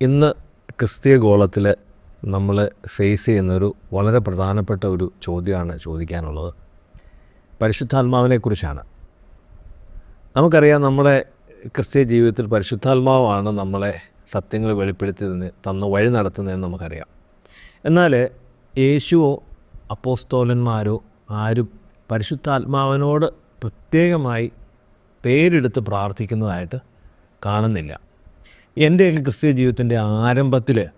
ഇന്ന് ക്രിസ്തീയ ഗോളത്തിൽ നമ്മൾ ഫേസ് ചെയ്യുന്നൊരു വളരെ പ്രധാനപ്പെട്ട ഒരു ചോദ്യമാണ് ചോദിക്കാനുള്ളത്. പരിശുദ്ധാത്മാവിനെക്കുറിച്ചാണ്. നമുക്കറിയാം നമ്മുടെ ക്രിസ്തീയ ജീവിതത്തിൽ പരിശുദ്ധാത്മാവാണ് നമ്മളെ സത്യങ്ങൾ വെളിപ്പെടുത്തി തന്ന് വഴി നടത്തുന്നതെന്ന് നമുക്കറിയാം. എന്നാൽ യേശുവോ അപ്പോസ്തോലന്മാരോ ആരും പരിശുദ്ധാത്മാവിനോട് പ്രത്യേകമായി പേരെടുത്ത് പ്രാർത്ഥിക്കുന്നതായിട്ട് കാണുന്നില്ല. എന്റെയൊക്കെ ക്രിസ്തീയ ജീവിതത്തിന്റെ ആരംഭത്തിൽ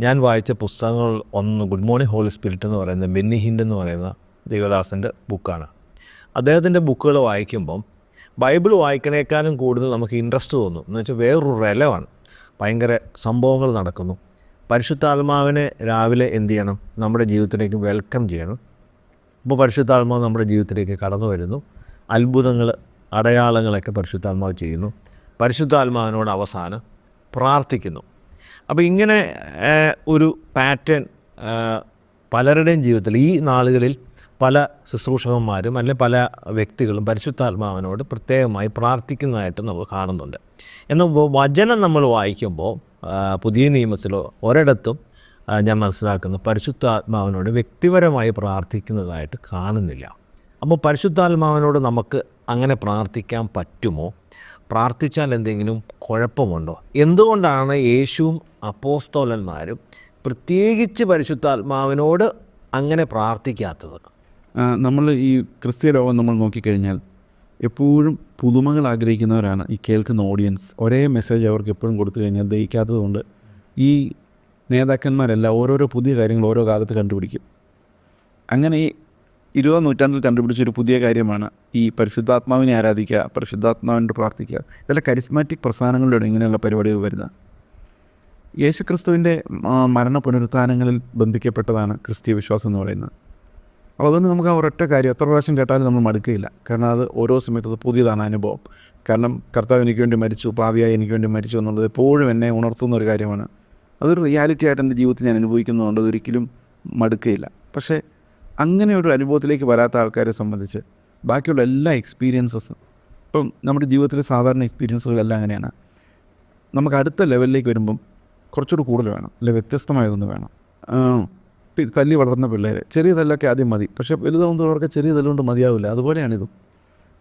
ഞാൻ വായിച്ച പുസ്തകങ്ങൾ ഒന്ന് ഗുഡ് മോർണിംഗ് ഹോളി സ്പിരിറ്റ് എന്ന് പറയുന്ന ബെന്നി ഹിൻഡ് എന്ന് പറയുന്ന ദേവദാസന്റെ ബുക്കാണ്. അദ്ദേഹത്തിന്റെ ബുക്കുകൾ വായിക്കുമ്പം ബൈബിൾ വായിക്കണേക്കാളും കൂടുതൽ നമുക്ക് ഇൻട്രസ്റ്റ് തോന്നും. എന്ന് വെച്ചാൽ വേറൊരു റെലവാണ് ഭയങ്കര സംഭവങ്ങൾ നടക്കുന്നു. പരിശുദ്ധാത്മാവിനെ രാവിലെ എന്ത് ചെയ്യണം? നമ്മുടെ ജീവിതത്തിലേക്ക് വെൽക്കം ചെയ്യണം. അപ്പോൾ പരിശുദ്ധാത്മാവ് നമ്മുടെ ജീവിതത്തിലേക്ക് കടന്നു വരുന്നു. അത്ഭുതങ്ങൾ അടയാളങ്ങളൊക്കെ പരിശുദ്ധാത്മാവ് ചെയ്യുന്നു. പരിശുദ്ധാത്മാവിനോട് അവസാനം പ്രാർത്ഥിക്കുന്നു. അപ്പോൾ ഇങ്ങനെ ഒരു പാറ്റേൺ പലരുടെയും ജീവിതത്തിൽ ഈ നാളുകളിൽ പല ശുശ്രൂഷകന്മാരും അല്ലെങ്കിൽ പല വ്യക്തികളും പരിശുദ്ധാത്മാവിനോട് പ്രത്യേകമായി പ്രാർത്ഥിക്കുന്നതായിട്ട് നമുക്ക് കാണുന്നുണ്ട്. എന്നാൽ വചനം നമ്മൾ വായിക്കുമ്പോൾ പുതിയ നിയമത്തിലോ ഒരിടത്തും ഞാൻ മനസ്സിലാക്കുന്നു പരിശുദ്ധാത്മാവിനോട് വ്യക്തിപരമായി പ്രാർത്ഥിക്കുന്നതായിട്ട് കാണുന്നില്ല. അപ്പോൾ പരിശുദ്ധാത്മാവിനോട് നമുക്ക് അങ്ങനെ പ്രാർത്ഥിക്കാൻ പറ്റുമോ? പ്രാർത്ഥിച്ചാൽ എന്തെങ്കിലും കുഴപ്പമുണ്ടോ? എന്തുകൊണ്ടാണ് യേശുവും അപ്പോസ്തോലന്മാരും പ്രത്യേകിച്ച് പരിശുദ്ധാത്മാവിനോട് അങ്ങനെ പ്രാർത്ഥിക്കാത്തത്? നമ്മൾ ഈ ക്രിസ്ത്യ ലോകം നമ്മൾ നോക്കിക്കഴിഞ്ഞാൽ എപ്പോഴും പുതുമകൾ ആഗ്രഹിക്കുന്നവരാണ് ഈ കേൾക്കുന്ന ഓഡിയൻസ് ഒരേ മെസ്സേജ് അവർക്ക് എപ്പോഴും കൊടുത്തു കഴിഞ്ഞാൽ ദഹിക്കാത്തതുകൊണ്ട് ഈ നേതാക്കന്മാരെല്ലാം ഓരോരോ പുതിയ കാര്യങ്ങൾ ഓരോ കാലത്ത് കണ്ടുപിടിക്കും. അങ്ങനെ ഇരുപതാം നൂറ്റാണ്ടിൽ കണ്ടുപിടിച്ച ഒരു പുതിയ കാര്യമാണ് ഈ പരിശുദ്ധാത്മാവിനെ ആരാധിക്കുക പരിശുദ്ധാത്മാവിനോട് പ്രാർത്ഥിക്കുക. ഇതെല്ലാം കരിസ്മാറ്റിക് പ്രസ്ഥാനങ്ങളിലൂടെ ഇങ്ങനെയുള്ള പരിപാടികൾ വരുന്നത് യേശുക്രിസ്തുവിന്റെ ക്രിസ്തുവിന്റെ മരണ പുനരുത്ഥാനങ്ങളിൽ ബന്ധിക്കപ്പെട്ടതാണ് ക്രിസ്തീയ വിശ്വാസം എന്ന് പറയുന്നത്. അപ്പോൾ അതുകൊണ്ട് നമുക്ക് ആ ഒരൊറ്റ കാര്യം എത്ര പ്രാവശ്യം കേട്ടാലും നമ്മൾ മടുക്കുകയില്ല. കാരണം അത് ഓരോ സമയത്ത് അത് പുതിയതാണ് അനുഭവം. കാരണം കർത്താവ് എനിക്ക് വേണ്ടി മരിച്ചു പാവിയായി എനിക്ക് വേണ്ടി മരിച്ചു എന്നുള്ളത് എപ്പോഴും എന്നെ ഉണർത്തുന്ന ഒരു കാര്യമാണ്. അതൊരു റിയാലിറ്റി ആയിട്ട് എന്റെ ജീവിതത്തിൽ ഞാൻ അനുഭവിക്കുന്നതുകൊണ്ട് അതൊരിക്കലും മടുക്കുകയില്ല. പക്ഷേ അങ്ങനെ ഒരു അനുഭവത്തിലേക്ക് വരാത്ത ആൾക്കാരെ സംബന്ധിച്ച് ബാക്കിയുള്ള എല്ലാ എക്സ്പീരിയൻസസും ഇപ്പം നമ്മുടെ ജീവിതത്തിലെ സാധാരണ എക്സ്പീരിയൻസുകളെല്ലാം അങ്ങനെയാണ്. നമുക്ക് അടുത്ത ലെവലിലേക്ക് വരുമ്പം കുറച്ചുകൂടി കൂടുതൽ വേണം. അല്ലെ വ്യത്യസ്തമായതൊന്ന് വേണം. തല്ലി വളർന്ന പിള്ളേർ ചെറിയ തല്ലൊക്കെ ആദ്യം മതി. പക്ഷേ വലുതാവുന്നവർക്ക് ചെറിയ തല്ലുകൊണ്ട് മതിയാവില്ല. അതുപോലെയാണിതും.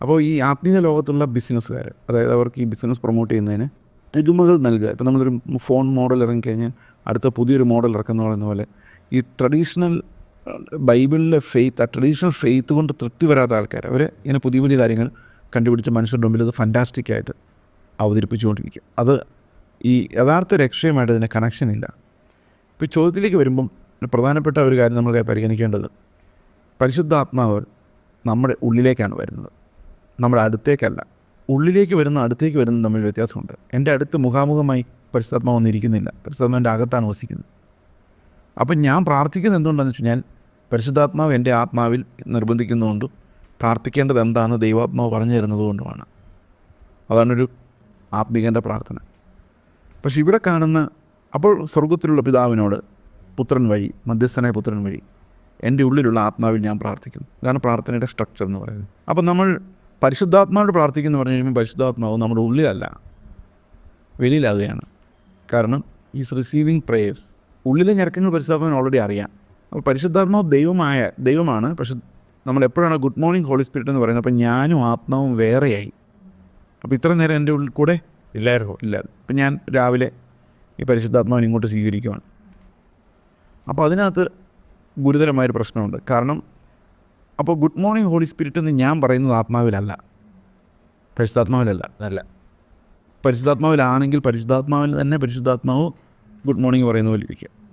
അപ്പോൾ ഈ ആത്മീയ ലോകത്തുള്ള ബിസിനസ്സുകാർ അതായത് അവർക്ക് ഈ ബിസിനസ് പ്രൊമോട്ട് ചെയ്യുന്നതിന് പുതുമകൾ നൽകുക. ഇപ്പം നമ്മളൊരു ഫോൺ മോഡൽ ഇറങ്ങിക്കഴിഞ്ഞാൽ അടുത്ത പുതിയൊരു മോഡൽ ഇറക്കുന്ന പറയുന്ന പോലെ ഈ ട്രഡീഷണൽ ബൈബിളിലെ ഫെയ്ത്ത് ആ ട്രഡീഷണൽ ഫെയ്ത്ത് കൊണ്ട് തൃപ്തി വരാത്ത ആൾക്കാർ അവർ ഇങ്ങനെ പുതിയ പുതിയ കാര്യങ്ങൾ കണ്ടുപിടിച്ച് മനുഷ്യരുടെ മുമ്പിൽ അത് ഫന്റാസ്റ്റിക് ആയിട്ട് അവതരിപ്പിച്ചുകൊണ്ടിരിക്കും. അത് ഈ യഥാർത്ഥ രക്ഷയുമായിട്ട് അതിന് കണക്ഷൻ ഇല്ല. ഇപ്പോൾ ചോദ്യത്തിലേക്ക് വരുമ്പം പ്രധാനപ്പെട്ട ഒരു കാര്യം നമ്മൾ പരിഗണിക്കേണ്ടത് പരിശുദ്ധാത്മാവ് നമ്മുടെ ഉള്ളിലേക്കാണ് വരുന്നത്. നമ്മുടെ അടുത്തേക്കല്ല. ഉള്ളിലേക്ക് വരുന്ന അടുത്തേക്ക് വരുന്ന തമ്മിൽ വ്യത്യാസമുണ്ട്. എന്റെ അടുത്ത് മുഖാമുഖമായി പരിശുദ്ധാത്മാവ് ഒന്നിരിക്കുന്നില്ല പരിശുദ്ധാത്മാവിന്റെ അകത്താണ് വസിക്കുന്നത്. അപ്പം ഞാൻ പ്രാർത്ഥിക്കുന്നത് എന്തുകൊണ്ടാണെന്ന് വെച്ച് കഴിഞ്ഞാൽ പരിശുദ്ധാത്മാവ് എന്റെ ആത്മാവിൽ നിർബന്ധിക്കുന്നതുകൊണ്ടും പ്രാർത്ഥിക്കേണ്ടത് എന്താണ് ദൈവാത്മാവ് പറഞ്ഞു തരുന്നതുകൊണ്ടുമാണ്. അതാണൊരു ആത്മീകന്റെ പ്രാർത്ഥന. പക്ഷെ ഇവിടെ കാണുന്ന അപ്പോൾ സ്വർഗത്തിലുള്ള പിതാവിനോട് പുത്രൻ വഴി മധ്യസ്ഥനായ പുത്രൻ വഴി എന്റെ ഉള്ളിലുള്ള ആത്മാവിൽ ഞാൻ പ്രാർത്ഥിക്കുന്നു. ഇതാണ് പ്രാർത്ഥനയുടെ സ്ട്രക്ചർ എന്ന് പറയുന്നത്. അപ്പോൾ നമ്മൾ പരിശുദ്ധാത്മാവോട് പ്രാർത്ഥിക്കുന്നു പറഞ്ഞു കഴിയുമ്പോൾ പരിശുദ്ധാത്മാവ് നമ്മുടെ ഉള്ളിലല്ല വെളിയിലാകുകയാണ് കാരണം ഈസ് റിസീവിങ് പ്രേയേഴ്സ് ഉള്ളിലെ ഞരക്കങ്ങൾ പരിശുദ്ധാത്മാവിന് ഓൾറെഡി അറിയാം. പരിശുദ്ധാത്മാവ് ദൈവമായ ദൈവമാണ്. പക്ഷെ നമ്മൾ എപ്പോഴാണ് ഗുഡ് മോർണിംഗ് ഹോളി സ്പിരിറ്റ് എന്ന് പറയുന്നത് അപ്പം ഞാനും ആത്മാവും വേറെയായി. അപ്പോൾ ഇത്ര നേരം എന്റെ ഉള്ളിൽ കൂടെ ഇല്ലായിരുന്നു? ഇല്ല. അപ്പം ഞാൻ രാവിലെ ഈ പരിശുദ്ധാത്മാവിനെ ഇങ്ങോട്ട് സ്വീകരിക്കുവാണ്. അപ്പോൾ അതിനകത്ത് ഗുരുതരമായൊരു പ്രശ്നമുണ്ട്. കാരണം അപ്പോൾ ഗുഡ് മോർണിംഗ് ഹോളി സ്പിരിറ്റ് എന്ന് ഞാൻ പറയുന്നത് ആത്മാവിലല്ല. പരിശുദ്ധാത്മാവിലല്ല. അല്ല. പരിശുദ്ധാത്മാവിലാണെങ്കിൽ പരിശുദ്ധാത്മാവിൽ തന്നെ പരിശുദ്ധാത്മാവ് ഗുഡ് മോർണിംഗ് പറയുന്ന പോലെ ഇരിക്കുക.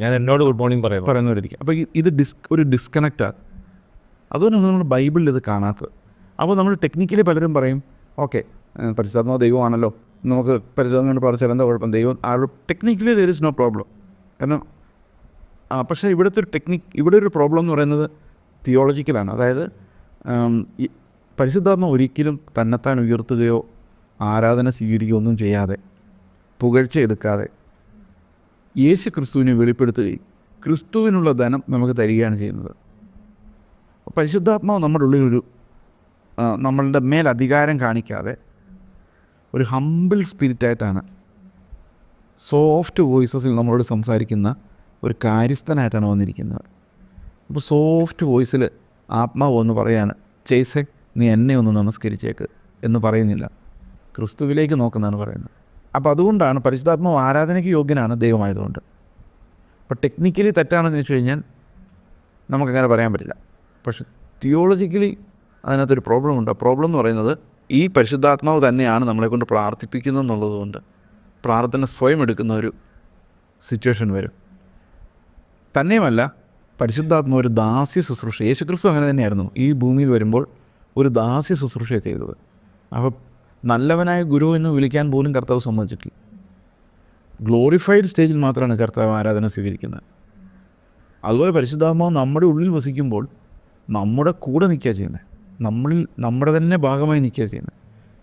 ഞാൻ എന്നോട് ഗുഡ് മോർണിംഗ് പറയുന്നു. പറയുന്നവരായിരിക്കും അപ്പോൾ ഇത് ഡിസ് ഒരു ഡിസ്കണക്റ്റാണ് അതുകൊണ്ടാണ് നമ്മൾ ബൈബിളിൽ ഇത് കാണാത്തത്. അപ്പോൾ നമ്മൾ ടെക്നിക്കലി പലരും പറയും ഓക്കെ പരിശുദ്ധാത്മാ ദൈവമാണല്ലോ. നമുക്ക് പരിശുദ്ധാത്മാവിനോട് പറഞ്ഞാൽ എന്താ കുഴപ്പം? ദൈവം ആ technically there is no problem കാരണം പക്ഷേ ഇവിടുത്തെ ഒരു ടെക്നിക് ഇവിടെ ഒരു പ്രോബ്ലം എന്ന് പറയുന്നത് തിയോളജിക്കലാണ് അതായത് പരിശുദ്ധാത്മ ഒരിക്കലും തന്നെത്താൻ ഉയർത്തുകയോ ആരാധന സ്വീകരിക്കുകയോ ഒന്നും ചെയ്യാതെ പുകഴ്ച എടുക്കാതെ യേശു ക്രിസ്തുവിനെ വെളിപ്പെടുത്തുകയും ക്രിസ്തുവിനുള്ള ധനം നമുക്ക് തരികയാണ് ചെയ്യുന്നത്. പരിശുദ്ധാത്മാവ് നമ്മുടെ ഉള്ളിലൊരു ഒരു നമ്മളുടെ മേൽ അധികാരം കാണിക്കാതെ ഒരു ഹമ്പിൾ സ്പിരിറ്റായിട്ടാണ് സോഫ്റ്റ് വോയിസസിൽ നമ്മളോട് സംസാരിക്കുന്ന ഒരു കാര്യസ്ഥനായിട്ടാണ് വന്നിരിക്കുന്നത്. അപ്പോൾ സോഫ്റ്റ് വോയിസിൽ ആത്മാവ് ഒന്ന് പറയാണ് ചേസെ നീ എന്നെ ഒന്ന് നമസ്കരിച്ചേക്ക് എന്ന് പറയുന്നില്ല. ക്രിസ്തുവിലേക്ക് നോക്കുന്നതാണ് പറയുന്നത്. അപ്പോൾ അതുകൊണ്ടാണ് പരിശുദ്ധാത്മാവ് ആരാധനയ്ക്ക് യോഗ്യനാണ് ദൈവമായതുകൊണ്ട്. അപ്പോൾ ടെക്നിക്കലി തെറ്റാണെന്ന് വെച്ച് കഴിഞ്ഞാൽ നമുക്കങ്ങനെ പറയാൻ പറ്റില്ല. പക്ഷെ തിയോളജിക്കലി അതിനകത്തൊരു പ്രോബ്ലം ഉണ്ട്. പ്രോബ്ലം എന്ന് പറയുന്നത് ഈ പരിശുദ്ധാത്മാവ് തന്നെയാണ് നമ്മളെക്കൊണ്ട് പ്രാർത്ഥിപ്പിക്കുന്നത് എന്നുള്ളതുകൊണ്ട് പ്രാർത്ഥന സ്വയം എടുക്കുന്ന ഒരു സിറ്റുവേഷൻ വരും. തന്നെയുമല്ല പരിശുദ്ധാത്മ ഒരു ദാസ്യ ശുശ്രൂഷ യേശുക്രിസ്തു അങ്ങനെ തന്നെയായിരുന്നു. ഈ ഭൂമിയിൽ വരുമ്പോൾ ഒരു ദാസ്യ ശുശ്രൂഷയാണ് ചെയ്തത്. അപ്പോൾ നല്ലവനായ ഗുരു എന്ന് വിളിക്കാൻ പോലും കർത്താവ് സമ്മതിച്ചിട്ടില്ല. ഗ്ലോറിഫൈഡ് സ്റ്റേജിൽ മാത്രമാണ് കർത്താവ് ആരാധന സ്വീകരിക്കുന്നത്. അതുപോലെ പരിശുദ്ധാത്മാവ് നമ്മുടെ ഉള്ളിൽ വസിക്കുമ്പോൾ നമ്മുടെ കൂടെ നിൽക്കുക ചെയ്യുന്നത്. നമ്മളിൽ നമ്മുടെ തന്നെ ഭാഗമായി നിൽക്കുക ചെയ്യുന്നത്.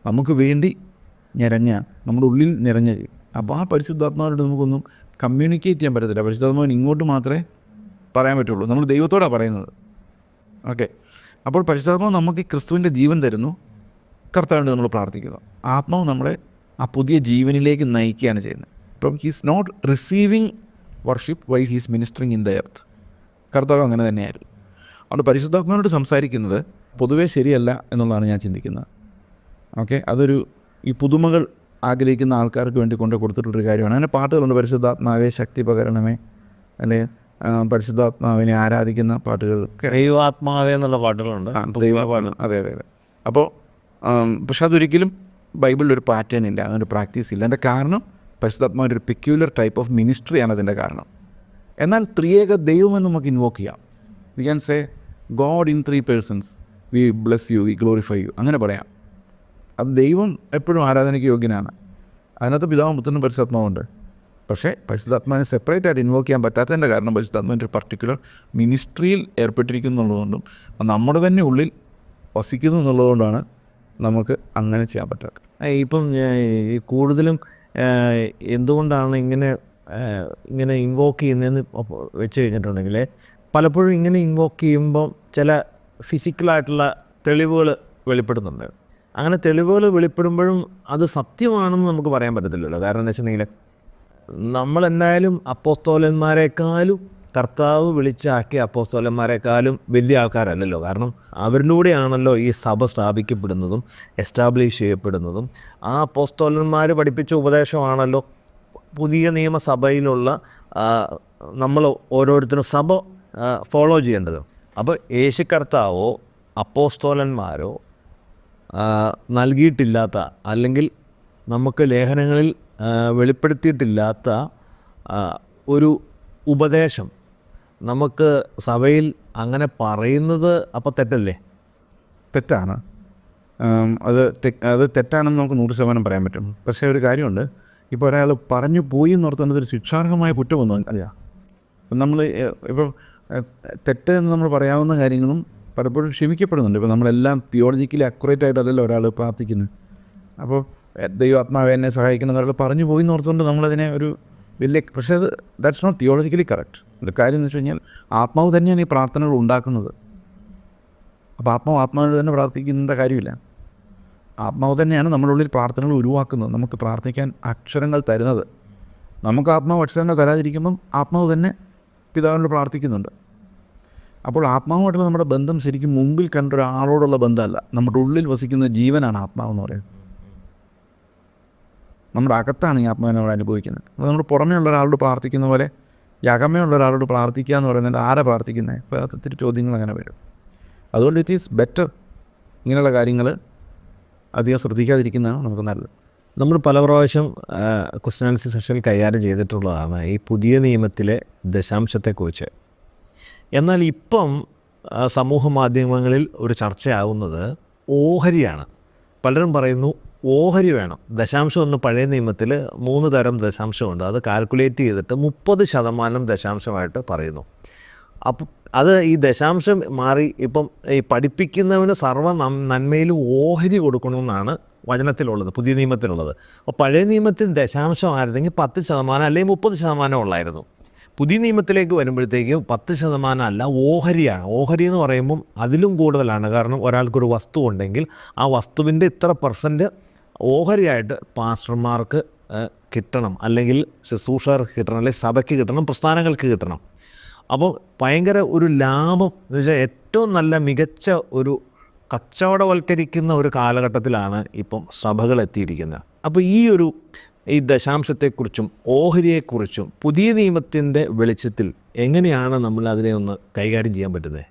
നമുക്ക് വേണ്ടി ഞെരഞ്ഞ നമ്മുടെ ഉള്ളിൽ നിറഞ്ഞ അപ്പോൾ ആ പരിശുദ്ധാത്മാവോട് നമുക്കൊന്നും കമ്മ്യൂണിക്കേറ്റ് ചെയ്യാൻ പറ്റത്തില്ല. പരിശുദ്ധാത്മാവിന് ഇങ്ങോട്ട് മാത്രമേ പറയാൻ പറ്റുള്ളൂ. നമ്മൾ ദൈവത്തോടാണ് പറയുന്നത്. ഓക്കെ അപ്പോൾ പരിശുദ്ധാത്മാവ് നമുക്ക് ക്രിസ്തുവിന്റെ ജീവൻ തരുന്നു. കർത്താവിന്റെ നമ്മൾ പ്രാർത്ഥിക്കുന്നു. ആത്മാവ് നമ്മളെ ആ പുതിയ ജീവനിലേക്ക് നയിക്കുകയാണ് ചെയ്യുന്നത്. ഇപ്പം he's not receiving worship why he's ministering in the earth കർത്താവ് അങ്ങനെ തന്നെയായിരുന്നു. അതുകൊണ്ട് പരിശുദ്ധാത്മാവിനോട് സംസാരിക്കുന്നത് പൊതുവേ ശരിയല്ല എന്നുള്ളതാണ് ഞാൻ ചിന്തിക്കുന്നത്. ഓക്കെ? അതൊരു ഈ പുതുമകൾ ആഗ്രഹിക്കുന്ന ആൾക്കാർക്ക് വേണ്ടി കൊണ്ട് കൊടുത്തിട്ടുള്ളൊരു കാര്യമാണ്. അങ്ങനെ പാട്ടുകളുണ്ട്. പരിശുദ്ധാത്മാവേ ശക്തി പകരണമേ. അല്ലെ? പരിശുദ്ധാത്മാവിനെ ആരാധിക്കുന്ന പാട്ടുകൾ. ദൈവാത്മാവേ എന്നുള്ള പാട്ടുകളുണ്ട്. ദൈവമാണ് അതെ അതെ അതെ. അപ്പോൾ പക്ഷെ അതൊരിക്കലും ബൈബിളിൽ ഒരു പാറ്റേൺ ഇല്ല അതിന്റെ പ്രാക്ടീസ് ഇല്ല. അതിന്റെ കാരണം പരിശുദ്ധാത്മാവിന്റെ ഒരു പെക്യുലർ ടൈപ്പ് ഓഫ് മിനിസ്ട്രിയാണ് അതിന്റെ കാരണം. എന്നാൽ ത്രിയേക ദൈവമെന്ന് നമുക്ക് ഇൻവോക്ക് ചെയ്യാം. We can say God in three persons we bless you we glorify you അങ്ങനെ പറയാം. അത് ദൈവം എപ്പോഴും ആരാധനയ്ക്ക് യോഗ്യനാണ്. അതിനകത്ത് പിതാവും പുത്രനും പരിശുദ്ധാത്മാവുണ്ട് പക്ഷേ പരിശുദ്ധാത്മാവിനെ സെപ്പറേറ്റ് ആയിട്ട് ഇൻവോക്ക് ചെയ്യാൻ പറ്റാത്തതിന്റെ കാരണം പരിശുദ്ധാത്മാവിന്റെ ഒരു പർട്ടിക്കുലർ മിനിസ്ട്രിയിൽ ഏർപ്പെട്ടിരിക്കുന്നുള്ളതുകൊണ്ടും അത് നമ്മുടെ തന്നെ ഉള്ളിൽ വസിക്കുന്നു എന്നുള്ളതുകൊണ്ടാണ് നമുക്ക് അങ്ങനെ ചെയ്യാൻ പറ്റാത്ത ഇപ്പം കൂടുതലും എന്തുകൊണ്ടാണ് ഇങ്ങനെ ഇങ്ങനെ ഇൻവോക്ക് ചെയ്യുന്നതെന്ന് വെച്ച് കഴിഞ്ഞിട്ടുണ്ടെങ്കിൽ പലപ്പോഴും ഇങ്ങനെ ഇൻവോക്ക് ചെയ്യുമ്പം ചില ഫിസിക്കലായിട്ടുള്ള തെളിവുകൾ വെളിപ്പെടുന്നുണ്ട്. അങ്ങനെ തെളിവുകൾ വെളിപ്പെടുമ്പോഴും അത് സത്യമാണെന്ന് നമുക്ക് പറയാൻ പറ്റത്തില്ലല്ലോ. കാരണം എന്താ വെച്ചിട്ടുണ്ടെങ്കിൽ നമ്മളെന്തായാലും അപ്പോസ്തോലന്മാരെക്കാളും കർത്താവ് വിളിച്ചാക്കിയ അപ്പോസ്തോലന്മാരെക്കാളും വലിയ ആൾക്കാരല്ലല്ലോ. കാരണം അവരിലൂടെയാണല്ലോ ഈ സഭ സ്ഥാപിക്കപ്പെടുന്നതും എസ്റ്റാബ്ലിഷ് ചെയ്യപ്പെടുന്നതും. ആ അപ്പോസ്തോലന്മാർ പഠിപ്പിച്ച ഉപദേശമാണല്ലോ പുതിയ നിയമസഭയിലുള്ള നമ്മൾ ഓരോരുത്തരും സഭ ഫോളോ ചെയ്യേണ്ടത്. അപ്പോൾ യേശു കർത്താവോ അപ്പോസ്തോലന്മാരോ നൽകിയിട്ടില്ലാത്ത അല്ലെങ്കിൽ നമുക്ക് ലേഖനങ്ങളിൽ വെളിപ്പെടുത്തിയിട്ടില്ലാത്ത ഒരു ഉപദേശം നമുക്ക് സഭയിൽ അങ്ങനെ പറയുന്നത് അപ്പോൾ തെറ്റല്ലേ? തെറ്റാണ്. അത് അത് തെറ്റാണെന്ന് നമുക്ക് നൂറ് ശതമാനം പറയാൻ പറ്റും. പക്ഷേ ഒരു കാര്യമുണ്ട്. ഇപ്പോൾ ഒരാൾ പറഞ്ഞു പോയി എന്ന് ഓർത്തുന്നത് ഒരു ശിക്ഷാർഹമായ കുറ്റമൊന്നും അല്ല. നമ്മൾ ഇപ്പോൾ തെറ്റ് എന്ന് നമ്മൾ പറയാവുന്ന കാര്യങ്ങളും പലപ്പോഴും ക്ഷമിക്കപ്പെടുന്നുണ്ട്. ഇപ്പോൾ നമ്മളെല്ലാം തിയോളജിക്കലി അക്യുറേറ്റ് ആയിട്ടല്ലല്ലോ ഒരാൾ പ്രാർത്ഥിക്കുന്നത്. അപ്പോൾ ദൈവാത്മാവ് എന്നെ സഹായിക്കുന്ന ഒരാൾ പറഞ്ഞു പോയി എന്ന് ഓർത്തുകൊണ്ട് നമ്മളതിനെ ഒരു വലിയ പക്ഷേ അത് ദാറ്റ്സ് നോട്ട് തിയോളജിക്കലി കറക്റ്റ് കാര്യം എന്ന് വെച്ച് കഴിഞ്ഞാൽ ആത്മാവ് തന്നെയാണ് ഈ പ്രാർത്ഥനകൾ ഉണ്ടാക്കുന്നത്. അപ്പോൾ ആത്മാവ് ആത്മാവിനോട് തന്നെ പ്രാർത്ഥിക്കുന്ന കാര്യമില്ല. ആത്മാവ് തന്നെയാണ് നമ്മളുള്ളിൽ പ്രാർത്ഥനകൾ ഉരുവാക്കുന്നത്. നമുക്ക് പ്രാർത്ഥിക്കാൻ അക്ഷരങ്ങൾ തരുന്നത്. നമുക്ക് ആത്മാവ് അക്ഷരങ്ങൾ തരാതിരിക്കുമ്പം ആത്മാവ് തന്നെ പിതാവിനോട് പ്രാർത്ഥിക്കുന്നുണ്ട്. അപ്പോൾ ആത്മാവുമായിട്ടുള്ള നമ്മുടെ ബന്ധം ശരിക്കും മുമ്പിൽ കണ്ട ഒരാളോടുള്ള ബന്ധമല്ല. നമ്മുടെ ഉള്ളിൽ വസിക്കുന്ന ജീവനാണ് ആത്മാവ് എന്ന് പറയുന്നത്. നമ്മുടെ അകത്താണ് ഈ ആത്മാവിനെ നമ്മൾ അനുഭവിക്കുന്നത്. അത് നമ്മൾ പുറമേ ഉള്ള ഒരാളോട് പ്രാർത്ഥിക്കുന്ന പോലെ ഈ ഒരാളോട് പ്രാർത്ഥിക്കുക എന്ന് പറയുന്നത് ആരെ പ്രാർത്ഥിക്കുന്നത് അപ്പോൾ അത് ചോദ്യങ്ങൾ അങ്ങനെ വരും. അതുകൊണ്ട് ഇറ്റ് ഈസ് ബെറ്റർ ഇങ്ങനെയുള്ള കാര്യങ്ങൾ അധികം ശ്രദ്ധിക്കാതിരിക്കുന്നതാണ് നമുക്ക് നല്ലത്. നമ്മൾ പല പ്രാവശ്യം ക്വസ്റ്റ്യൻ ആൻസർ സെഷനിൽ കൈകാര്യം ചെയ്തിട്ടുള്ളതാണ് ഈ പുതിയ നിയമത്തിലെ ദശാംശത്തെക്കുറിച്ച്. എന്നാൽ ഇപ്പം സമൂഹ മാധ്യമങ്ങളിൽ ഒരു ചർച്ചയാവുന്നത് ഓഹരിയാണ്. പലരും പറയുന്നു ഓഹരി വേണം. ദശാംശം ഒന്ന് പഴയ നിയമത്തിൽ മൂന്ന് തരം ദശാംശമുണ്ട്. അത് കാൽക്കുലേറ്റ് ചെയ്തിട്ട് മുപ്പത് ശതമാനം ദശാംശമായിട്ട് പറയുന്നു. അപ്പം അത് ഈ ദശാംശം മാറി ഇപ്പം ഈ പഠിപ്പിക്കുന്നവന് സർവ നം- നന്മയിലും ഓഹരി കൊടുക്കണമെന്നാണ് വചനത്തിലുള്ളത് പുതിയ നിയമത്തിലുള്ളത്. അപ്പോൾ പഴയ നിയമത്തിൽ ദശാംശമായിരുന്നെങ്കിൽ പത്ത് ശതമാനം അല്ലെങ്കിൽ മുപ്പത് ശതമാനം ഉള്ളായിരുന്നു. പുതിയ നിയമത്തിലേക്ക് വരുമ്പോഴത്തേക്കും പത്ത് ശതമാനം അല്ല ഓഹരിയാണ്. ഓഹരി എന്ന് പറയുമ്പം അതിലും കൂടുതലാണ്. കാരണം ഒരാൾക്കൊരു വസ്തു ഉണ്ടെങ്കിൽ ആ വസ്തുവിന്റെ ഇത്ര പെർസെന്റ് ഓഹരിയായിട്ട് പാസ്റ്റർമാർക്ക് കിട്ടണം. അല്ലെങ്കിൽ ശുശ്രൂഷകർക്ക് കിട്ടണം. അല്ലെങ്കിൽ സഭയ്ക്ക് കിട്ടണം. പ്രസ്ഥാനങ്ങൾക്ക് കിട്ടണം. അപ്പോൾ ഭയങ്കര ഒരു ലാഭം എന്ന് വെച്ചാൽ ഏറ്റവും നല്ല മികച്ച ഒരു കച്ചവടവൽക്കരിക്കുന്ന ഒരു കാലഘട്ടത്തിലാണ് ഇപ്പം സഭകൾ എത്തിയിരിക്കുന്നത്. അപ്പോൾ ഈ ഒരു ഈ ദശാംശത്തെക്കുറിച്ചും ഓഹരിയെക്കുറിച്ചും പുതിയ നിയമത്തിന്റെ വെളിച്ചത്തിൽ എങ്ങനെയാണ് നമ്മൾ അതിനെ ഒന്ന് കൈകാര്യം ചെയ്യാൻ പറ്റുന്നത്?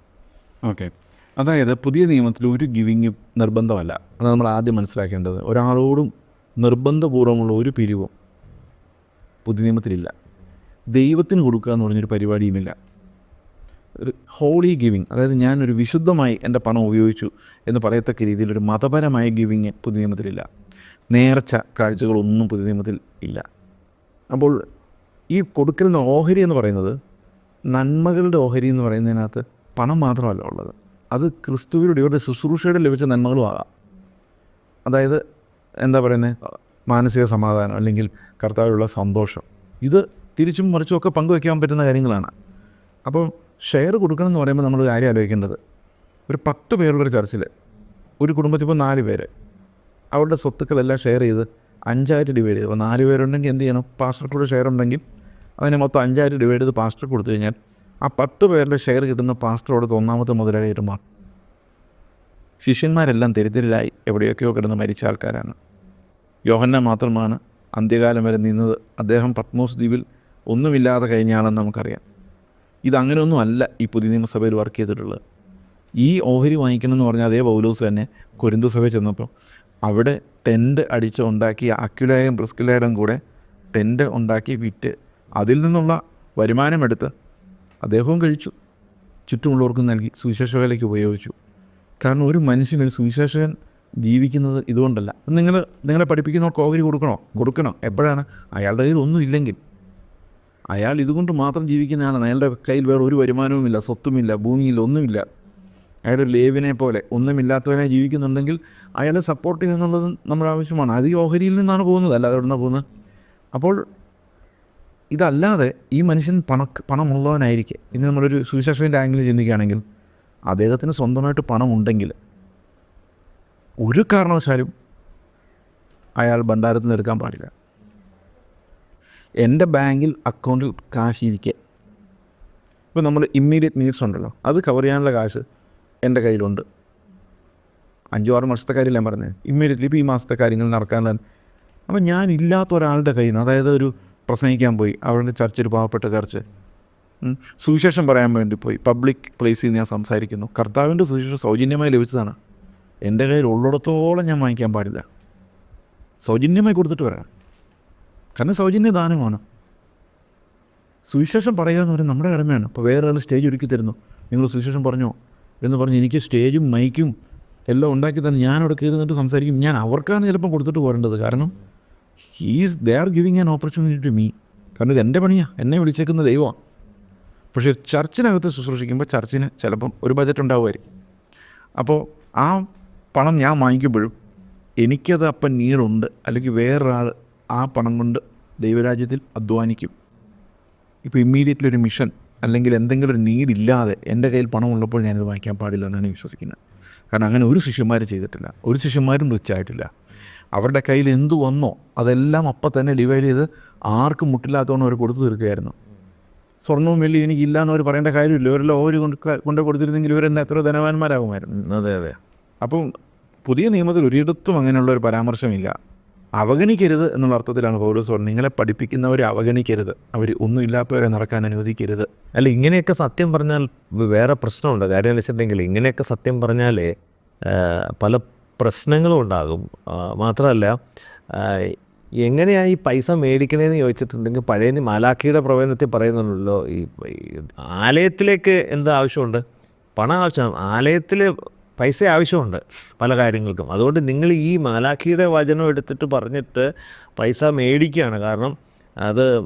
ഓക്കെ. അതായത് പുതിയ നിയമത്തിൽ ഒരു ഗിവിങ് നിർബന്ധമല്ല. അത് നമ്മൾ ആദ്യം മനസ്സിലാക്കേണ്ടത്. ഒരാളോടും നിർബന്ധപൂർവമുള്ള ഒരു പിരിവും പുതിയ നിയമത്തിലില്ല. ദൈവത്തിന് കൊടുക്കുക എന്ന് പറഞ്ഞൊരു പരിപാടിയുമില്ല. ഹോളി ഗിവിങ് അതായത് ഞാനൊരു വിശുദ്ധമായി എന്റെ പണം ഉപയോഗിച്ചു എന്ന് പറയത്തക്ക രീതിയിൽ ഒരു മതപരമായ ഗിവിങ് പുതിയ നിയമത്തിലില്ല. നേർച്ച കാഴ്ചകളൊന്നും പുതിയ നിയമത്തിൽ ഇല്ല. അപ്പോൾ ഈ കൊടുക്കലിന്റെ ഓഹരി എന്ന് പറയുന്നത് നന്മകളുടെ ഓഹരി എന്ന് പറയുന്നതിനകത്ത് പണം മാത്രമല്ല ഉള്ളത്. അത് ക്രിസ്തുവിലൂടെ ഇവരുടെ ശുശ്രൂഷയുടെ ലഭിച്ച നന്മകളും ആകാം. അതായത് എന്താ പറയുന്നത് മാനസിക സമാധാനം അല്ലെങ്കിൽ കർത്താവിലുള്ള സന്തോഷം. ഇത് തിരിച്ചും മറിച്ചും ഒക്കെ പങ്കുവയ്ക്കാൻ പറ്റുന്ന കാര്യങ്ങളാണ്. അപ്പോൾ ഷെയർ കൊടുക്കണം എന്ന് പറയുമ്പോൾ നമ്മൾ കാര്യം ആലോചിക്കേണ്ടത്. ഒരു പത്ത് പേരുള്ളൊരു ചർച്ചിൽ ഒരു കുടുംബത്തിൽ ഇപ്പോൾ നാല് പേര്. അവരുടെ സ്വത്തുക്കളെല്ലാം ഷെയർ ചെയ്ത് അഞ്ചായിട്ട് ഡിവൈഡ് ചെയ്ത്. അപ്പോൾ നാല് പേരുണ്ടെങ്കിൽ എന്ത് ചെയ്യണം? പാസ്റ്റർക്കൂടെ ഷെയർ ഉണ്ടെങ്കിൽ അതിനെ മൊത്തം അഞ്ചായിട്ട് ഡിവൈഡ് ചെയ്ത് പാസ്റ്റർ കൊടുത്തു കഴിഞ്ഞാൽ ആ പത്ത് പേരുടെ ഷെയർ കിട്ടുന്ന പാസ്റ്ററോട് ഒന്നാമത്തെ മുതലാളിയായിട്ട് മാറും. ശിഷ്യന്മാരെല്ലാം ദരിദ്രരായി എവിടെയൊക്കെയോ കിടന്ന് മരിച്ച ആൾക്കാരാണ്. യോഹന്ന മാത്രമാണ് അന്ത്യകാലം വരെ നിന്നത്. അദ്ദേഹം പത്മോസ് ദ്വീപിൽ ഒന്നുമില്ലാതെ കഴിഞ്ഞാണെന്ന് നമുക്കറിയാം. ഇതങ്ങനെയൊന്നും അല്ല ഈ പുതിയ നിയമസഭയിൽ വർക്ക് ചെയ്തിട്ടുള്ളത്. ഈ ഓഹരി വാങ്ങിക്കണമെന്ന് പറഞ്ഞാൽ അതേ പൗലോസ് തന്നെ കൊരിന്തു സഭയിൽ ചെന്നപ്പോൾ അവിടെ ടെന്റ് അടിച്ച് ഉണ്ടാക്കി അക്യുലായും പ്രിസ്കുലായും കൂടെ ടെന്റ് ഉണ്ടാക്കി വിറ്റ് അതിൽ നിന്നുള്ള വരുമാനമെടുത്ത് അദ്ദേഹവും കഴിച്ചു. ചുറ്റുമുള്ളവർക്കും നൽകി. സുവിശേഷ വേലയ്ക്ക് ഉപയോഗിച്ചു. കാരണം ഒരു മനുഷ്യൻ ഒരു സുവിശേഷകൻ ജീവിക്കുന്നത് ഇതുകൊണ്ടല്ല. നിങ്ങൾ നിങ്ങളെ പഠിപ്പിക്കുന്നവർക്ക് ഓഹരി കൊടുക്കണോ? കൊടുക്കണോ? എപ്പോഴാണ്? അയാളുടെ കയ്യിൽ ഒന്നും ഇല്ലെങ്കിൽ. അയാൾ ഇതുകൊണ്ട് മാത്രം ജീവിക്കുന്നതാണ് അയാളുടെ കയ്യിൽ വേറെ ഒരു വരുമാനവുമില്ല സ്വത്തുമില്ല ഭൂമിയിൽ ഒന്നുമില്ല. അയാൾ ഒരു ലേവിനെ പോലെ ഒന്നുമില്ലാത്തവനെ ജീവിക്കുന്നുണ്ടെങ്കിൽ അയാളെ സപ്പോർട്ട് ചെയ്യുക എന്നുള്ളത് നമ്മുടെ ആവശ്യമാണ്. അത് ഈ ഓഹരിയിൽ നിന്നാണ് പോകുന്നത്. അല്ലാതെ എവിടെ നിന്നാണ് പോകുന്നത്? അപ്പോൾ ഇതല്ലാതെ ഈ മനുഷ്യൻ പണ പണമുള്ളവനായിരിക്കെ. ഇനി നമ്മളൊരു സുവിശേഷന്റെ ആംഗിളിൽ ചിന്തിക്കുകയാണെങ്കിൽ അദ്ദേഹത്തിന് സ്വന്തമായിട്ട് പണമുണ്ടെങ്കിൽ ഒരു കാരണവശാലും അയാൾ ഭണ്ഡാരത്തിൽ നിന്ന് എടുക്കാൻ പാടില്ല. എന്റെ ബാങ്കിൽ അക്കൗണ്ടിൽ കാശ് ഇരിക്കെ ഇപ്പോൾ നമ്മൾ ഇമ്മീഡിയറ്റ് നീഡ്സ് ഉണ്ടല്ലോ. അത് കവർ ചെയ്യാനുള്ള കാശ് എന്റെ കയ്യിലുണ്ട്. അഞ്ചു ആറ് മാസത്തെ കാര്യമില്ല ഞാൻ പറഞ്ഞത്? ഇമ്മീഡിയറ്റ്ലി ഇപ്പോൾ ഈ മാസത്തെ കാര്യങ്ങൾ നടക്കാനുള്ള അപ്പോൾ ഞാൻ ഇല്ലാത്ത ഒരാളുടെ കയ്യിൽ നിന്ന് അതായത് ഒരു പ്രസംഗിക്കാൻ പോയി. അവരുടെ ചർച്ച് ഒരു പാവപ്പെട്ട ചർച്ച്. സുവിശേഷം പറയാൻ വേണ്ടി പോയി. പബ്ലിക് പ്ലേസിൽ ഞാൻ സംസാരിക്കുന്നു. കർത്താവിന്റെ സുവിശേഷം സൗജന്യമായി ലഭിച്ചതാണ്. എന്റെ കയ്യിൽ ഉള്ളിടത്തോളം ഞാൻ വാങ്ങിക്കാൻ പാടില്ല. സൗജന്യമായി കൊടുത്തിട്ട് വരാം. കാരണം സൗജന്യ ദാനമാണ് സുവിശേഷം പറയുക എന്ന് പറയുന്നത് നമ്മുടെ കടമയാണ്. അപ്പോൾ വേറെ ആൾ സ്റ്റേജ് ഒരുക്കി തരുന്നു. നിങ്ങൾ സുവിശേഷം പറഞ്ഞോ? എന്ന് പറഞ്ഞ് എനിക്ക് സ്റ്റേജും മൈക്കും എല്ലാം ഉണ്ടാക്കി തന്നെ ഞാൻ അവിടെ കയറി നിന്നിട്ട് സംസാരിക്കും. ഞാൻ അവർക്കാണ് ചിലപ്പോൾ കൊടുത്തിട്ട് പോരേണ്ടത്. കാരണം he's they are giving an opportunity to me കാരണം ഇത് എന്റെ പണിയാണ് എന്നെ വിളിച്ചേക്കുന്ന ദൈവമാണ് പക്ഷേ ചർച്ചിനകത്ത് ശുശ്രൂഷിക്കുമ്പോൾ ചർച്ചിന് ചിലപ്പം ഒരു ബജറ്റ് ഉണ്ടാവുമായിരിക്കും. അപ്പോൾ ആ പണം ഞാൻ വാങ്ങിക്കുമ്പോഴും എനിക്കത് അപ്പം നീറുണ്ട് അല്ലെങ്കിൽ വേറൊരാൾ ആ പണം കൊണ്ട് ദൈവരാജ്യത്തിൽ അധ്വാനിക്കും. ഇപ്പോൾ ഇമ്മീഡിയറ്റ്ലി ഒരു മിഷൻ അല്ലെങ്കിൽ എന്തെങ്കിലും ഒരു നീരില്ലാതെ എന്റെ കയ്യിൽ പണം ഉള്ളപ്പോൾ ഞാനിത് വാങ്ങിക്കാൻ പാടില്ല എന്നാണ് വിശ്വസിക്കുന്നത്. കാരണം അങ്ങനെ ഒരു ശിഷ്യന്മാർ ചെയ്തിട്ടില്ല. ഒരു ശിഷ്യന്മാരും റിച്ച് ആയിട്ടില്ല. അവരുടെ കയ്യിൽ എന്ത് വന്നോ അതെല്ലാം അപ്പം തന്നെ ഡിവൈഡ് ചെയ്ത് ആർക്കും മുട്ടില്ലാത്തവണ്ണം അവർ കൊടുത്തു തീർക്കുകയായിരുന്നു. സ്വർണവും വെള്ളി എനിക്കില്ല എന്ന് അവർ പറയേണ്ട കാര്യമില്ല. ഇവരെല്ലാം ഓര് കൊണ്ട് കൊണ്ട് കൊടുത്തിരുന്നെങ്കിൽ ഇവരെന്നെ എത്ര ധനവാന്മാരാകുമായിരുന്നു. അതെ അതെ. അപ്പം പുതിയ നിയമത്തിൽ ഒരിടത്തും അങ്ങനെയുള്ള ഒരു പരാമർശമില്ല. അവഗണിക്കരുത് എന്നുള്ള അർത്ഥത്തിലാണ് പൗലോസ് പറഞ്ഞത്. നിങ്ങളെ പഠിപ്പിക്കുന്നവരെ അവഗണിക്കരുത്. അവർ ഒന്നും ഇല്ലാത്തവരെ നടക്കാൻ അനുവദിക്കരുത്. അല്ല ഇങ്ങനെയൊക്കെ സത്യം പറഞ്ഞാൽ വേറെ പ്രശ്നമുണ്ട്. കാര്യം വെച്ചിട്ടുണ്ടെങ്കിൽ ഇങ്ങനെയൊക്കെ സത്യം പറഞ്ഞാൽ പല പ്രശ്നങ്ങളും ഉണ്ടാകും. മാത്രമല്ല എങ്ങനെയാണ് ഈ പൈസ മേടിക്കണേന്ന് ചോദിച്ചിട്ടുണ്ടെങ്കിൽ പഴയ മാലാഖിയുടെ പ്രവചനത്തിൽ പറയുന്നുണ്ടല്ലോ ഈ ആലയത്തിലേക്ക് എന്ത് ആവശ്യമുണ്ട്? പണം ആവശ്യമാണ് ആലയത്തിൽ പൈസ ആവശ്യമുണ്ട് പല കാര്യങ്ങൾക്കും. അതുകൊണ്ട് നിങ്ങൾ ഈ മാലാഖിയുടെ വചനം എടുത്തിട്ട് പറഞ്ഞിട്ട് പൈസ മേടിക്കുകയാണ്. കാരണം അത്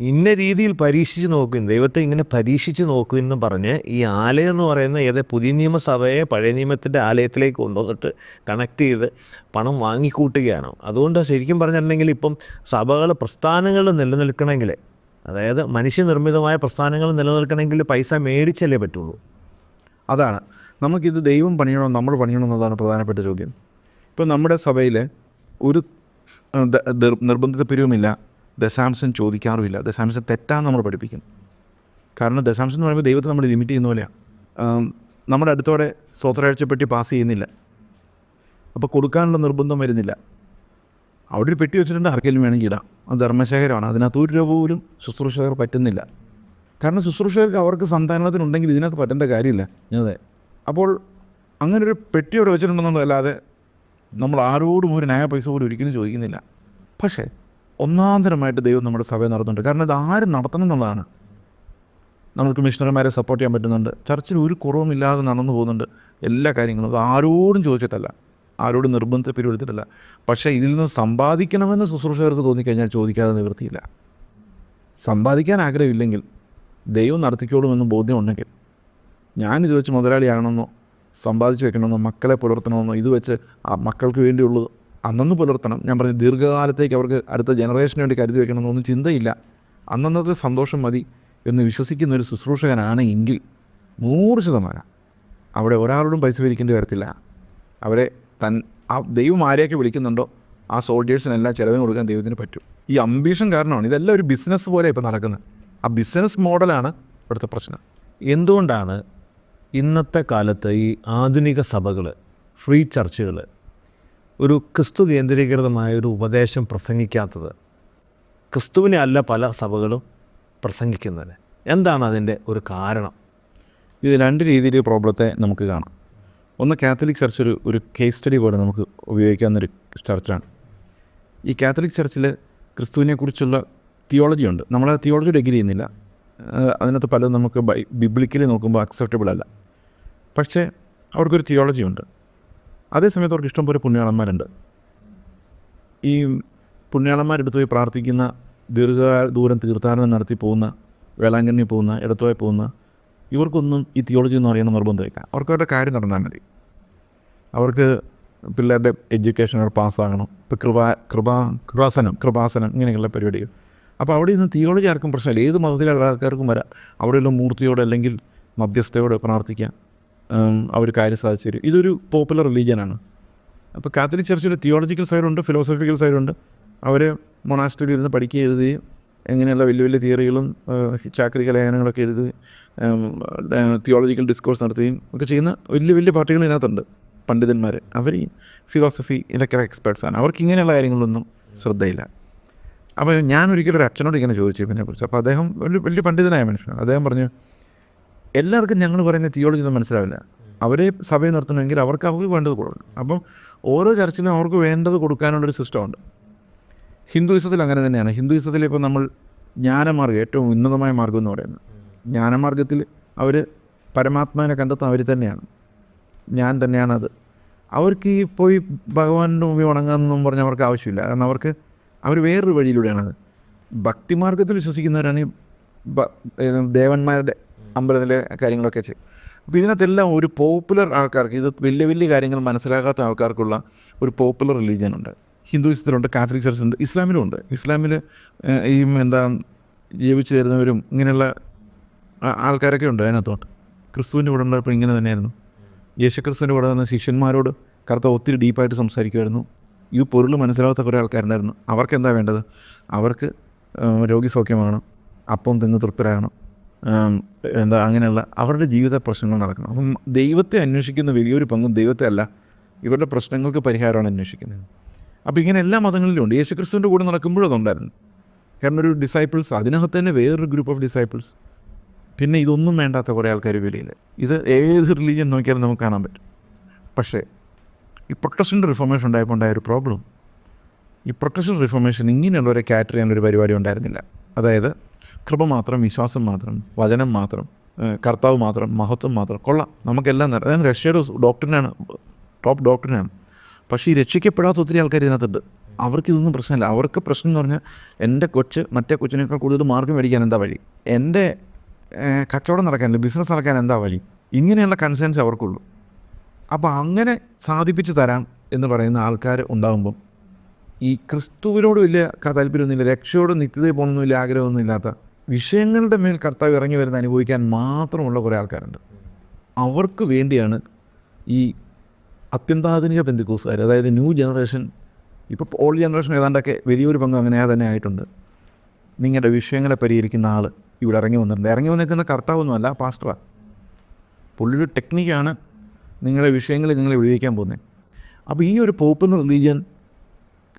ഇന്ന രീതിയിൽ പരീക്ഷിച്ച് നോക്കും. ദൈവത്തെ ഇങ്ങനെ പരീക്ഷിച്ച് നോക്കും എന്ന് പറഞ്ഞ് ഈ ആലയം എന്ന് പറയുന്ന ഏത് പുതിയ നിയമസഭയെ പഴയ നിയമത്തിന്റെ ആലയത്തിലേക്ക് കൊണ്ടുവന്നിട്ട് കണക്ട് ചെയ്ത് പണം വാങ്ങിക്കൂട്ടുകയാണ്. അതുകൊണ്ട് ശരിക്കും പറഞ്ഞിട്ടുണ്ടെങ്കിൽ ഇപ്പം സഭകൾ പ്രസ്ഥാനങ്ങൾ നിലനിൽക്കണമെങ്കിൽ അതായത് മനുഷ്യനിർമ്മിതമായ പ്രസ്ഥാനങ്ങൾ നിലനിൽക്കണമെങ്കിൽ പൈസ മേടിച്ചല്ലേ പറ്റുള്ളൂ. അതാണ്. നമുക്കിത് ദൈവം പണിയണോ നമ്മൾ പണിയണം എന്നതാണ് പ്രധാനപ്പെട്ട ചോദ്യം. ഇപ്പോൾ നമ്മുടെ സഭയിൽ ഒരു നിർബന്ധിത പിരിവുമില്ല. ദശാംശം ചോദിക്കാറുമില്ല. ദശാംശം തെറ്റാന്ന് നമ്മൾ പഠിപ്പിക്കും. കാരണം ദശാംശം എന്ന് പറയുമ്പോൾ ദൈവത്തെ നമ്മൾ ലിമിറ്റ് ചെയ്യുന്ന പോലെയാണ് നമ്മുടെ അടുത്തോടെ സ്വത്രാഴ്ചപ്പെട്ടി പാസ് ചെയ്യുന്നില്ല. അപ്പോൾ കൊടുക്കാനുള്ള നിർബന്ധം വരുന്നില്ല. അവിടെ ഒരു പെട്ടി വെച്ചിട്ടുണ്ട് ആർക്കെങ്കിലും വേണമെങ്കിൽ ഇടാം. അത് ധർമ്മശേഖരമാണ്. അതിനകത്ത് ഒരു രൂപ പോലും ശുശ്രൂഷകർ പറ്റുന്നില്ല. കാരണം ശുശ്രൂഷകർക്ക് അവർക്ക് സന്താനത്തിനുണ്ടെങ്കിൽ ഇതിനകത്ത് പറ്റേണ്ട കാര്യമില്ല. അതെ. അപ്പോൾ അങ്ങനെ ഒരു പെട്ടി അവിടെ വെച്ചിട്ടുണ്ടെന്നുള്ളതല്ലാതെ നമ്മൾ ആരോടും ഒരു ന്യായ പൈസ പോലും ഒരിക്കലും ചോദിക്കുന്നില്ല. പക്ഷേ ഒന്നാന്തരമായിട്ട് ദൈവം നമ്മുടെ സഭയെ നടത്തുന്നുണ്ട്. കാരണം ഇത് ആരും നടത്തണം എന്നുള്ളതാണ് നമുക്ക് മിഷണറിമാരെ സപ്പോർട്ട് ചെയ്യാൻ പറ്റുന്നുണ്ട്. ചർച്ചിൽ ഒരു കുറവും ഇല്ലാതെ നടന്നു പോകുന്നുണ്ട് എല്ലാ കാര്യങ്ങളും. അത് ആരോടും ചോദിച്ചിട്ടല്ല. ആരോടും നിർബന്ധത്തെ പിരിവെടുത്തിട്ടല്ല പക്ഷേ ഇതിൽ നിന്ന് സമ്പാദിക്കണമെന്ന് ശുശ്രൂഷകർക്ക് തോന്നിക്കഴിഞ്ഞാൽ ചോദിക്കാതെ നിവൃത്തിയില്ല. സമ്പാദിക്കാൻ ആഗ്രഹമില്ലെങ്കിൽ ദൈവം നടത്തിക്കോളുമെന്ന് ബോധ്യമുണ്ടെങ്കിൽ ഞാനിത് വെച്ച് മുതലാളിയാകണമെന്നോ സമ്പാദിച്ച് വെക്കണമെന്നോ മക്കളെ പുലർത്തണമെന്നോ ഇത് വെച്ച് ആ മക്കൾക്ക് വേണ്ടിയുള്ളത് അന്നന്ന് പുലർത്തണം. ഞാൻ പറഞ്ഞ ദീർഘകാലത്തേക്ക് അവർക്ക് അടുത്ത ജനറേഷന് വേണ്ടി കരുതി വെക്കണമെന്നൊന്നും ചിന്തയില്ല. അന്നന്നത്തെ സന്തോഷം മതി എന്ന് വിശ്വസിക്കുന്ന ഒരു ശുശ്രൂഷകനാണ് എങ്കിൽ നൂറ് ശതമാനം. അവിടെ ഒരാളോടും പൈസ പിരിക്കേണ്ടി വരത്തില്ല. അവരെ തൻ ആ ദൈവം ആരെയൊക്കെ വിളിക്കുന്നുണ്ടോ ആ സോൾജേഴ്സിനെല്ലാം ചിലവിന് കൊടുക്കാൻ ദൈവത്തിന് പറ്റും. ഈ അംബീഷൻ കാരണമാണ് ഇതെല്ലാം ഒരു ബിസിനസ് പോലെ ഇപ്പോൾ നടക്കുന്നത്. ആ ബിസിനസ് മോഡലാണ് ഇവിടുത്തെ പ്രശ്നം. എന്തുകൊണ്ടാണ് ഇന്നത്തെ കാലത്ത് ഈ ആധുനിക സഭകൾ ഫ്രീ ചർച്ചുകൾ ഒരു ക്രിസ്തു കേന്ദ്രീകൃതമായ ഒരു ഉപദേശം പ്രസംഗിക്കാത്തത്. ക്രിസ്തുവിനെ അല്ല പല സഭകളും പ്രസംഗിക്കുന്നത് എന്താണ് അതിന്റെ ഒരു കാരണം? ഇത് രണ്ട് രീതിയിൽ പ്രോബ്ലത്തെ നമുക്ക് കാണാം. ഒന്ന് കാത്തലിക് ചർച്ച് ഒരു ഒരു കേസ് സ്റ്റഡി പോലെ നമുക്ക് ഉപയോഗിക്കാവുന്നൊരു ചർച്ചാണ്. ഈ കാത്തലിക് ചർച്ചിൽ ക്രിസ്തുവിനെക്കുറിച്ചുള്ള തിയോളജി ഉണ്ട്. നമ്മൾ തിയോളജി ഡിഗ്രി ചെയ്യുന്നില്ല. അതിനകത്ത് പലതും നമുക്ക് ബൈ ബിബ്ലിക്കലി നോക്കുമ്പോൾ അക്സെപ്റ്റബിൾ അല്ല. പക്ഷേ അവർക്കൊരു തിയോളജി ഉണ്ട്. അതേസമയത്ത് അവർക്ക് ഇഷ്ടംപോലെ പുണ്യാളന്മാരുണ്ട്. ഈ പുണ്യാളന്മാരെടുത്ത് പോയി പ്രാർത്ഥിക്കുന്ന ദീർഘ ദൂരം തീർത്ഥാടനം നടത്തി പോകുന്ന വേളാങ്കണ്ണി പോകുന്ന ഇടത്തുപോയി പോകുന്ന ഇവർക്കൊന്നും ഈ തിയോളജി എന്ന് പറയുന്ന നിർബന്ധമില്ല. അവർക്ക് അവരുടെ കാര്യം നടന്നാൽ മതി. അവർക്ക് പിള്ളേരുടെ എഡ്യൂക്കേഷൻ അവർ പാസ്സാകണം. ഇപ്പോൾ കൃപാ കൃപാ കൃപാസനം കൃപാസനം ഇങ്ങനെയുള്ള പരിപാടികൾ. അപ്പോൾ അവിടെ നിന്ന് തിയോളജി ആർക്കും പ്രശ്നമില്ല. ഏത് മതത്തിലുള്ള ആൾക്കാർക്കും വരാം. അവിടെയുള്ള മൂർത്തിയോട് അല്ലെങ്കിൽ മധ്യസ്ഥയോട് പ്രാർത്ഥിക്കാം. അവർ കാര്യം സാധിച്ചു തരും. ഇതൊരു പോപ്പുലർ റിലീജിയനാണ് അപ്പോൾ കാത്തലിക് ചർച്ചിന്റെ തിയോളജിക്കൽ സൈഡുണ്ട് ഫിലോസഫിക്കൽ സൈഡുണ്ട് അവർ മൊണാസ്ട്രിയിൽ ഇരുന്ന് പഠിക്കുക എഴുതുകയും എങ്ങനെയുള്ള വലിയ വലിയ തിയറികളും ചാക്രിക ലേഖനങ്ങളൊക്കെ എഴുതുകയും തിയോളജിക്കൽ ഡിസ്കോഴ്സ് നടത്തുകയും ഒക്കെ ചെയ്യുന്ന വലിയ വലിയ പാർട്ടികൾ ഇതിനകത്തുണ്ട് പണ്ഡിതന്മാർ അവർ ഈ ഫിലോസഫി ഇതൊക്കെ എക്സ്പേർട്സാണ് അവർക്ക് ഇങ്ങനെയുള്ള കാര്യങ്ങളൊന്നും ശ്രദ്ധയില്ല. അപ്പോൾ ഞാൻ ഒരിക്കലും ഒരു അച്ഛനോട് ഇങ്ങനെ ചോദിച്ചു ഇതിനെക്കുറിച്ച് അപ്പോൾ അദ്ദേഹം ഒരു വലിയ പണ്ഡിതനായ മനുഷ്യനാണ്. അദ്ദേഹം പറഞ്ഞു എല്ലാവർക്കും ഞങ്ങൾ പറയുന്ന തിയോളജി ഒന്നും മനസ്സിലാവില്ല. അവരെ സഭയിൽ നിർത്തണമെങ്കിൽ അവർക്ക് അവർക്ക് വേണ്ടത് കൊടുക്കണം. അപ്പം ഓരോ ചർച്ചിലും അവർക്ക് വേണ്ടത് കൊടുക്കാനുള്ളൊരു സിസ്റ്റമുണ്ട് ഹിന്ദുയിസത്തിൽ അങ്ങനെ തന്നെയാണ്. ഹിന്ദുയിസത്തിൽ ഇപ്പോൾ നമ്മൾ ജ്ഞാനമാർഗം ഏറ്റവും ഉന്നതമായ മാർഗം എന്ന് പറയുന്നത്. ജ്ഞാനമാർഗത്തിൽ അവർ പരമാത്മാവിനെ കണ്ടെത്താൻ അവർ തന്നെയാണ്. ഞാൻ തന്നെയാണത്. അവർക്ക് ഈ പോയി ഭഗവാന്റെ മുമ്പിൽ ഉണങ്ങാമെന്നും പറഞ്ഞ് അവർക്ക് ആവശ്യമില്ല. കാരണം അവർക്ക് അവർ വേറൊരു വഴിയിലൂടെയാണത്. ഭക്തിമാർഗത്തിൽ വിശ്വസിക്കുന്നവരാണ് ഈ ദേവന്മാരുടെ അമ്പലത്തിലെ കാര്യങ്ങളൊക്കെ ചെയ്യും. അപ്പോൾ ഇതിനകത്തെല്ലാം ഒരു പോപ്പുലർ ആൾക്കാർക്ക് ഇത് വലിയ വലിയ കാര്യങ്ങൾ മനസ്സിലാകാത്ത ആൾക്കാർക്കുള്ള ഒരു പോപ്പുലർ റിലീജിയനുണ്ട് ഹിന്ദുയിസത്തിലുണ്ട് കാത്തലിക് ചർച്ചുണ്ട് ഇസ്ലാമിലും ഉണ്ട്. ഇസ്ലാമിൽ ഈ എന്താ ജീവിച്ചു തരുന്നവരും ഇങ്ങനെയുള്ള ആൾക്കാരൊക്കെ ഉണ്ട് അതിനകത്തോട്ട്. ക്രിസ്തുവിന്റെ കൂടെ ഉള്ളപ്പോൾ ഇങ്ങനെ തന്നെയായിരുന്നു. യേശുക്രിസ്തുവിന്റെ കൂടെ നിന്ന് ശിഷ്യന്മാരോട് കറുത്ത ഒത്തിരി ഡീപ്പായിട്ട് സംസാരിക്കുമായിരുന്നു. ഈ പൊരുൾ മനസ്സിലാവാത്ത കുറേ ആൾക്കാരുണ്ടായിരുന്നു. അവർക്ക് എന്താ വേണ്ടത്? അവർക്ക് രോഗി സൗഖ്യമാണ് അപ്പം തിന്ന് തൃപ്തരാകണം. എന്താ അങ്ങനെയുള്ള അവരുടെ ജീവിത പ്രശ്നങ്ങൾ നടക്കണം അപ്പം ദൈവത്തെ അന്വേഷിക്കുന്ന വലിയൊരു പങ്കും ദൈവത്തെ അല്ല ഇവരുടെ പ്രശ്നങ്ങൾക്ക് പരിഹാരമാണ് അന്വേഷിക്കുന്നത്. അപ്പോൾ ഇങ്ങനെ എല്ലാ മതങ്ങളിലും ഉണ്ട്. യേശുക്രിസ്തുവിന്റെ കൂടെ നടക്കുമ്പോഴും അതുണ്ടായിരുന്നു. കാരണം ഒരു ഡിസൈപ്പിൾസ് അതിനകത്ത് തന്നെ വേറൊരു ഗ്രൂപ്പ് ഓഫ് ഡിസൈപ്പിൾസ് പിന്നെ ഇതൊന്നും വേണ്ടാത്ത കുറേ ആൾക്കാർ വെളിയിൽ ഇത് ഏത് റിലീജിയൻ നോക്കിയാലും നമുക്ക് കാണാൻ പറ്റും. പക്ഷേ ഈ പ്രൊട്ടസ്റ്റന്റ് റിഫോർമേഷൻ ഉണ്ടായപ്പോൾ ഉണ്ടായ ഒരു പ്രോബ്ലം ഈ പ്രൊട്ടസ്റ്റന്റ് റിഫോർമേഷൻ ഇങ്ങനെയുള്ളവരെ കാറ്റർ ചെയ്യാനൊരു പരിപാടി ഉണ്ടായിരുന്നില്ല. അതായത് കൃപ മാത്രം വിശ്വാസം മാത്രം വചനം മാത്രം കർത്താവ് മാത്രം മഹത്വം മാത്രം. കൊള്ളാം. നമുക്കെല്ലാം നേരം റഷ്യയുടെ ഡോക്ടറിനാണ് ടോപ്പ് ഡോക്ടറിനാണ്. പക്ഷേ ഈ രക്ഷിക്കപ്പെടാത്ത ഒത്തിരി ആൾക്കാർ ഇതിനകത്തുണ്ട്. അവർക്ക് ഇതൊന്നും പ്രശ്നമില്ല. അവർക്ക് പ്രശ്നം എന്ന് പറഞ്ഞാൽ എന്റെ കൊച്ച് മറ്റേ കൊച്ചിനേക്കാൾ കൂടുതൽ മാർക്ക് മേടിക്കാൻ എന്താ വഴി? എന്റെ കച്ചവടം നടക്കാൻ ബിസിനസ് നടക്കാൻ എന്താ വഴി? ഇങ്ങനെയുള്ള കൺസേൺസ് അവർക്കുള്ളൂ. അപ്പോൾ അങ്ങനെ സാധിപ്പിച്ച് തരാം എന്ന് പറയുന്ന ആൾക്കാർ ഉണ്ടാകുമ്പം ഈ ക്രിസ്തുവിനോട് വലിയ താല്പര്യമൊന്നുമില്ല രക്ഷയോട് നിത്യതയിൽ പോകണമെന്നും വലിയ ആഗ്രഹമൊന്നും ഇല്ലാത്ത വിഷയങ്ങളുടെ മേൽ കർത്താവ് ഇറങ്ങി വരുന്ന അനുഭവിക്കാൻ മാത്രമുള്ള കുറേ ആൾക്കാരുണ്ട്. അവർക്ക് വേണ്ടിയാണ് ഈ അത്യന്താധുനിക ബന്ധുക്കൂസുകാർ അതായത് ന്യൂ ജനറേഷൻ ഇപ്പോൾ ഓൾഡ് ജനറേഷൻ ഏതാണ്ടൊക്കെ വലിയൊരു പങ്ക് അങ്ങനെ തന്നെ ആയിട്ടുണ്ട്. നിങ്ങളുടെ വിഷയങ്ങളെ പരിഹരിക്കുന്ന ആൾ ഇവിടെ ഇറങ്ങി വന്നിട്ടുണ്ട്. ഇറങ്ങി വന്നിരിക്കുന്ന കർത്താവൊന്നുമല്ല പാസ്റ്ററാണ് പുള്ളിയൊരു ടെക്നിക്കാണ് നിങ്ങളുടെ വിഷയങ്ങൾ നിങ്ങൾ വിളിക്കാൻ പോകുന്നത്. അപ്പോൾ ഈ ഒരു പോപ്പുലർ റിലീജിയൻ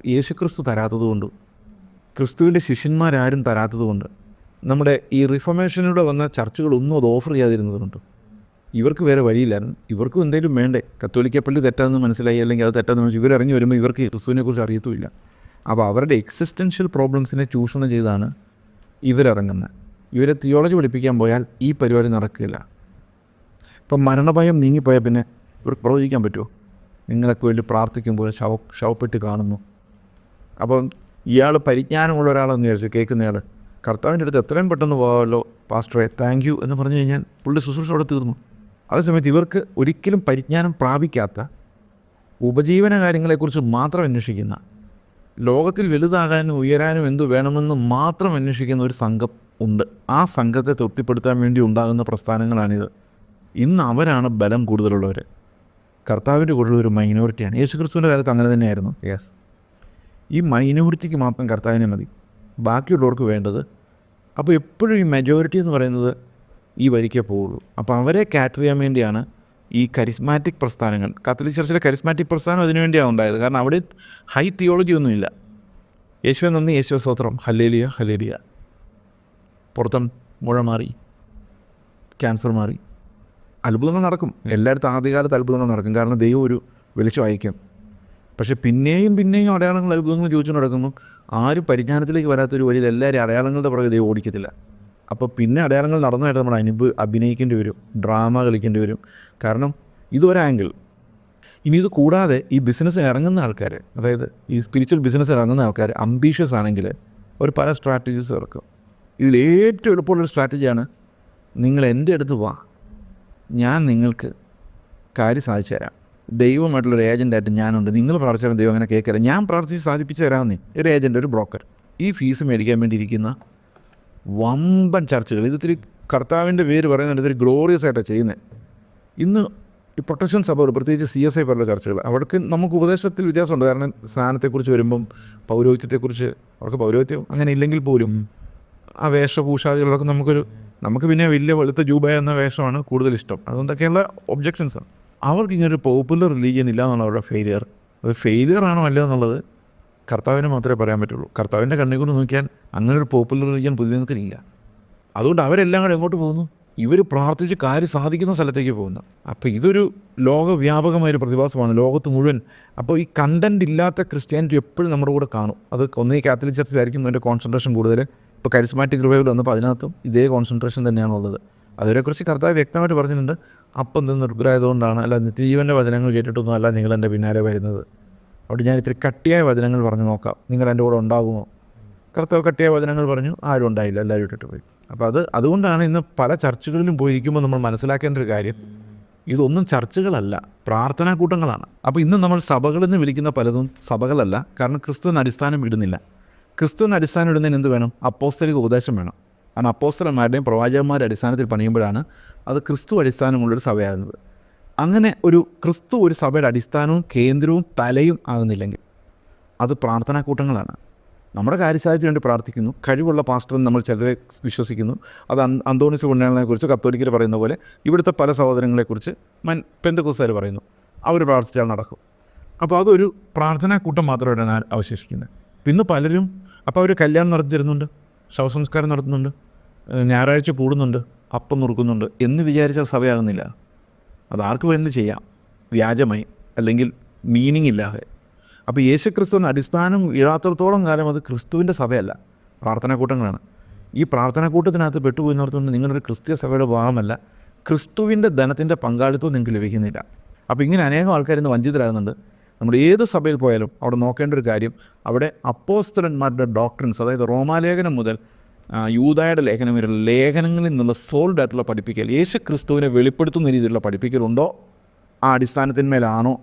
യേശുക്രിസ്തു തരാത്തതുകൊണ്ട് ക്രിസ്തുവിന്റെ ശിഷ്യന്മാരാരും തരാത്തതുകൊണ്ട് നമ്മുടെ ഈ റിഫർമേഷനിലൂടെ വന്ന ചർച്ചകളൊന്നും അത് ഓഫർ ചെയ്യാതിരുന്നതുകൊണ്ട്? ഇവർക്ക് വേറെ വഴിയില്ലായിരുന്നു. ഇവർക്കും എന്തെങ്കിലും വേണ്ടേ? കത്തോലിക്ക പള്ളി തെറ്റാന്ന് മനസ്സിലായി അല്ലെങ്കിൽ അത് തെറ്റാന്ന് മനസ്സിലായി. ഇവരിറങ്ങി വരുമ്പോൾ ഇവർക്ക് ക്രിസ്തുവിനെ കുറിച്ച് അറിയത്തുമില്ല. അപ്പോൾ അവരുടെ എക്സിസ്റ്റൻഷ്യൽ പ്രോബ്ലംസിനെ ചൂഷണം ചെയ്താണ് ഇവരിറങ്ങുന്നത്. ഇവരെ തിയോളജി പഠിപ്പിക്കാൻ പോയാൽ ഈ പരിപാടി നടക്കില്ല. ഇപ്പം മരണഭയം നീങ്ങിപ്പോയാൽ പിന്നെ ഇവർക്ക് പ്രവചിക്കാൻ പറ്റുമോ? നിങ്ങളൊക്കെ വേണ്ടി പ്രാർത്ഥിക്കുമ്പോൾ ശവ ശവപ്പെട്ട് കാണുന്നു. അപ്പം ഇയാൾ പരിജ്ഞാനമുള്ള ഒരാളെന്ന് വിചാരിച്ചു കേൾക്കുന്നയാൾ കർത്താവിന്റെ അടുത്ത് എത്രയും പെട്ടെന്ന് പോകാമല്ലോ പാസ്റ്ററെ താങ്ക് യു എന്ന് പറഞ്ഞു കഴിഞ്ഞാൽ പുള്ളി ശുശ്രൂഷ അവിടെ തീർന്നു. അതേസമയത്ത് ഇവർക്ക് ഒരിക്കലും പരിജ്ഞാനം പ്രാപിക്കാത്ത ഉപജീവന കാര്യങ്ങളെക്കുറിച്ച് മാത്രം അന്വേഷിക്കുന്ന ലോകത്തിൽ വലുതാകാനും ഉയരാനും എന്തു വേണമെന്ന് മാത്രം അന്വേഷിക്കുന്ന ഒരു സംഘം ഉണ്ട്. ആ സംഘത്തെ തൃപ്തിപ്പെടുത്താൻ വേണ്ടി ഉണ്ടാകുന്ന പ്രസ്ഥാനങ്ങളാണിത്. ഇന്ന് അവരാണ് ബലം കൂടുതലുള്ളവർ കർത്താവിന്റെ കൂടുതൽ ഒരു മൈനോറിറ്റിയാണ് യേശു ക്രിസ്തുവിന്റെ കാലത്ത് അങ്ങനെ തന്നെയായിരുന്നു. യെസ് ഈ മൈനോറിറ്റിക്ക് മാത്രം കർത്താവിനെ മതി. ബാക്കിയുള്ളവർക്ക് വേണ്ടത് അപ്പോൾ എപ്പോഴും ഈ മെജോറിറ്റി എന്ന് പറയുന്നത് ഈ വരിക്കേ പോവുള്ളൂ. അപ്പോൾ അവരെ കാറ്റർ ചെയ്യാൻ വേണ്ടിയാണ് ഈ കരിസ്മാറ്റിക് പ്രസ്ഥാനങ്ങൾ. കത്തലിക് ചർച്ചിലെ കരിസ്മാറ്റിക് പ്രസ്ഥാനം അതിനു വേണ്ടിയാണ് ഉണ്ടായത്. കാരണം അവിടെ ഹൈ തിയോളജി ഒന്നുമില്ല. യേശുവെ നന്ദി. യേശുവ സ്തോത്രം. ഹല്ലേലിയ ഹല്ലേലിയ. പുറത്തും മുഴ മാറി. ക്യാൻസർ മാറി. അത്ഭുതങ്ങൾ നടക്കും. എല്ലായിടത്തും ആദ്യകാലത്ത് അത്ഭുതങ്ങൾ നടക്കും. കാരണം ദൈവം ഒരു വെളിച്ചം അയക്കും. പക്ഷേ പിന്നെയും പിന്നെയും അടയാളങ്ങൾ അത്ഭുതങ്ങൾ ചോദിച്ചു നടക്കുന്നു ആരും പരിജ്ഞാനത്തിലേക്ക് വരാത്തൊരു വഴിയിൽ എല്ലാവരും അടയാളങ്ങളുടെ പുറകെ ദൈവം ഓടിക്കത്തില്ല. അപ്പോൾ പിന്നെ അടയാളങ്ങൾ നടന്നതായിട്ട് നമ്മൾ അനുഭവ അഭിനയിക്കേണ്ടി വരും ഡ്രാമ കളിക്കേണ്ടി വരും. കാരണം ഇതൊരു ആംഗിൾ. ഇനി ഇത് കൂടാതെ ഈ ബിസിനസ് ഇറങ്ങുന്ന ആൾക്കാർ അതായത് ഈ സ്പിരിച്വൽ ബിസിനസ് ഇറങ്ങുന്ന ആൾക്കാർ അംബീഷ്യസ് ആണെങ്കിൽ ഒരു പല സ്ട്രാറ്റജീസ് ഇറക്കും. ഇതിൽ ഏറ്റവും എളുപ്പമുള്ളൊരു സ്ട്രാറ്റജിയാണ് നിങ്ങൾ എന്റെ അടുത്ത് വാ. ഞാൻ നിങ്ങൾക്ക് കാര്യം സാധിച്ചു തരാം. ദൈവമായിട്ടുള്ളൊരു ഏജന്റായിട്ട് ഞാനുണ്ട്. നിങ്ങൾ പ്രാർത്ഥിച്ചാലും ദൈവം അങ്ങനെ കേൾക്കില്ല? ഞാൻ പ്രാർത്ഥിച്ച് സാധിപ്പിച്ച് തരാമെന്നേ. ഒരു ഏജന്റ് ഒരു ബ്രോക്കർ ഈ ഫീസ് മേടിക്കാൻ വേണ്ടിയിരിക്കുന്ന വമ്പൻ ചർച്ചകൾ. ഇത് ഇത്തിരി കർത്താവിന്റെ പേര് പറയുന്നത് ഇത്തിരി ഗ്ലോറിയസ് ആയിട്ടാണ് ചെയ്യുന്നത് ഇന്ന് ഈ പ്രൊട്ടക്ഷൻ സഭകൾ പ്രത്യേകിച്ച് സി എസ് ഐ പോലുള്ള ചർച്ചകൾ. അവർക്ക് നമുക്ക് ഉപദേശത്തിൽ വ്യത്യാസമുണ്ട്. കാരണം സ്നാനത്തെക്കുറിച്ച് വരുമ്പം പൗരോഹിത്യത്തെക്കുറിച്ച് അവർക്ക് പൗരോഹിത്യം അങ്ങനെ ഇല്ലെങ്കിൽ പോലും ആ വേഷഭൂഷാദികളൊക്കെ നമുക്കൊരു നമുക്ക് പിന്നെ വലിയ വെളുത്ത ജൂബ എന്ന വേഷമാണ് കൂടുതൽ ഇഷ്ടം അതുകൊണ്ടൊക്കെയുള്ള ഒബ്ജെക്ഷൻസ് അവർക്ക് ഒരു പോപ്പുലർ റിലീജിയൻ ഇല്ല എന്നുള്ള അവരുടെ ഫെയിലിയർ അത് ഫെയിലിയർ ആണോ അല്ലയോ എന്നുള്ളത് കർത്താവിന് മാത്രമേ പറയാൻ പറ്റുള്ളൂ. കർത്താവിന്റെ കണ്ണിൽ കൊണ്ട് നോക്കിയാൽ അങ്ങനെ ഒരു പോപ്പുലർ റിലീജിയൻ പുതിയതിനില്ല അതുകൊണ്ട് അവരെല്ലാം കൂടെ എങ്ങോട്ട് പോകുന്നു? ഇവർ പ്രാർത്ഥിച്ച് കാര്യം സാധിക്കുന്ന സ്ഥലത്തേക്ക് പോകുന്നു. അപ്പോൾ ഇതൊരു ലോകവ്യാപകമായൊരു പ്രതിഭാസമാണ് ലോകത്ത് മുഴുവൻ. അപ്പോൾ ഈ കണ്ടന്റ് ഇല്ലാത്ത ക്രിസ്ത്യാനിറ്റി എപ്പോഴും നമ്മുടെ കൂടെ കാണും. അത് ഒന്നേ കാത്തലിക് ചർച്ചിലായിരിക്കും അതിന്റെ കോൺസെൻട്രേഷൻ കൂടുതൽ. ഇപ്പോൾ കരിസ്മാറ്റിക് റിവൈവൽ വന്നപ്പോൾ അതിനകത്തും ഇതേ കോൺസെൻട്രേഷൻ തന്നെയാണുള്ളത്. അതിനെക്കുറിച്ച് കർത്താവ് വ്യക്തമായിട്ട് പറഞ്ഞിട്ടുണ്ട്. അപ്പം നിന്ന് നിർഭരായതുകൊണ്ടാണ്. അല്ല നിത്യജീവന്റെ വചനങ്ങൾ കേട്ടിട്ടൊന്നും അല്ല നിങ്ങൾ എന്റെ പിന്നാലെ വരുന്നത്. അവിടെ ഞാൻ ഇത്തിരി കട്ടിയായ വചനങ്ങൾ പറഞ്ഞു നോക്കാം. നിങ്ങൾ എന്റെ കൂടെ ഉണ്ടാകുമോ കർത്തവ് കട്ടിയായ വചനങ്ങൾ പറഞ്ഞു ആരും ഉണ്ടായില്ല എല്ലാവരും ഇട്ടിട്ട് പോയി. അപ്പോൾ അത് അതുകൊണ്ടാണ് ഇന്ന് പല ചർച്ചകളിലും പോയിരിക്കുമ്പോൾ നമ്മൾ മനസ്സിലാക്കേണ്ട ഒരു കാര്യം. ഇതൊന്നും ചർച്ചകളല്ല പ്രാർത്ഥനാ കൂട്ടങ്ങളാണ്. അപ്പോൾ ഇന്ന് നമ്മൾ സഭകളിൽ നിന്ന് വിളിക്കുന്ന പലതും സഭകളല്ല കാരണം ക്രിസ്തുവിന് അടിസ്ഥാനം ഇടുന്നില്ല. ക്രിസ്തുവിന് അടിസ്ഥാനം ഇടുന്നതിന് എന്ത് വേണം? അപ്പോസ്തലിക ഉപദേശം വേണം. കാരണം അപ്പോസ്റ്റലന്മാരുടെയും പ്രവാചകന്മാരുടെ അടിസ്ഥാനത്തിൽ പണിയുമ്പോഴാണ് അത് ക്രിസ്തു അടിസ്ഥാനമുള്ളൊരു സഭയാകുന്നത്. അങ്ങനെ ഒരു ക്രിസ്തു ഒരു സഭയുടെ അടിസ്ഥാനവും കേന്ദ്രവും തലയും ആകുന്നില്ലെങ്കിൽ അത് പ്രാർത്ഥനാ കൂട്ടങ്ങളാണ്. നമ്മുടെ കാര്യസാധ്യത്തിന് വേണ്ടി പ്രാർത്ഥിക്കുന്നു. കഴിവുള്ള പാസ്റ്റർ നമ്മൾ ചിലരെ വിശ്വസിക്കുന്നു. അത് അന് അന്തോണിസ് കുറിച്ച് കത്തോലിക്കർ പറയുന്ന പോലെ ഇവിടുത്തെ പല സഹോദരങ്ങളെക്കുറിച്ച് മൻ പെന്തക്കുസാർ പറയുന്നു. അവർ പ്രാർത്ഥിച്ചാൽ നടക്കും. അപ്പോൾ അതൊരു പ്രാർത്ഥനാ കൂട്ടം മാത്രമായിട്ടാണ് ആ- അവശേഷിക്കുന്നത്. പിന്നെ പലരും അപ്പോൾ അവർ കല്യാണം നടത്തി തരുന്നുണ്ട് ശവസംസ്കാരം നടത്തുന്നുണ്ട്. ഞായറാഴ്ച കൂടുന്നുണ്ട് അപ്പം നുറുക്കുന്നുണ്ട് എന്ന് വിചാരിച്ചാൽ സഭയാകുന്നില്ല. അത് ആർക്ക് വേണ്ടി ചെയ്യാം. വ്യാജമായി അല്ലെങ്കിൽ മീനിങ് ഇല്ലാതെ. അപ്പോൾ യേശു ക്രിസ്തുവിന് അടിസ്ഥാനം ഇടാത്തിടത്തോളം കാലം അത് ക്രിസ്തുവിന്റെ സഭയല്ല പ്രാർത്ഥനാ കൂട്ടങ്ങളാണ് ഈ പ്രാർത്ഥനാ കൂട്ടത്തിനകത്ത് പെട്ടുപോയി നിർത്തുകൊണ്ട് നിങ്ങളൊരു ക്രിസ്തീയ സഭയുടെ ഭാഗമല്ല. ക്രിസ്തുവിന്റെ ധനത്തിന്റെ പങ്കാളിത്തവും നിങ്ങൾക്ക് ലഭിക്കുന്നില്ല. അപ്പോൾ ഇങ്ങനെ അനേകം ആൾക്കാർ ഇന്ന് വഞ്ചിതരാകുന്നുണ്ട്. നമ്മൾ ഏത് സഭയിൽ പോയാലും അവിടെ നോക്കേണ്ട ഒരു കാര്യം അവിടെ അപ്പോസ്തലന്മാരുടെ ഡോക്ടറിൻസ് അതായത് റോമാലേഖനം മുതൽ ആ, യൂദായുടെ ലേഖനം വരെയുള്ള ലേഖനങ്ങളിൽ നിന്നുള്ള സോൾഡ് ആയിട്ടുള്ള പഠിപ്പിക്കൽ യേശു ക്രിസ്തുവിനെ വെളിപ്പെടുത്തുന്ന രീതിയിലുള്ള പഠിപ്പിക്കലുണ്ടോ? ആ അടിസ്ഥാനത്തിന്മേലാണോ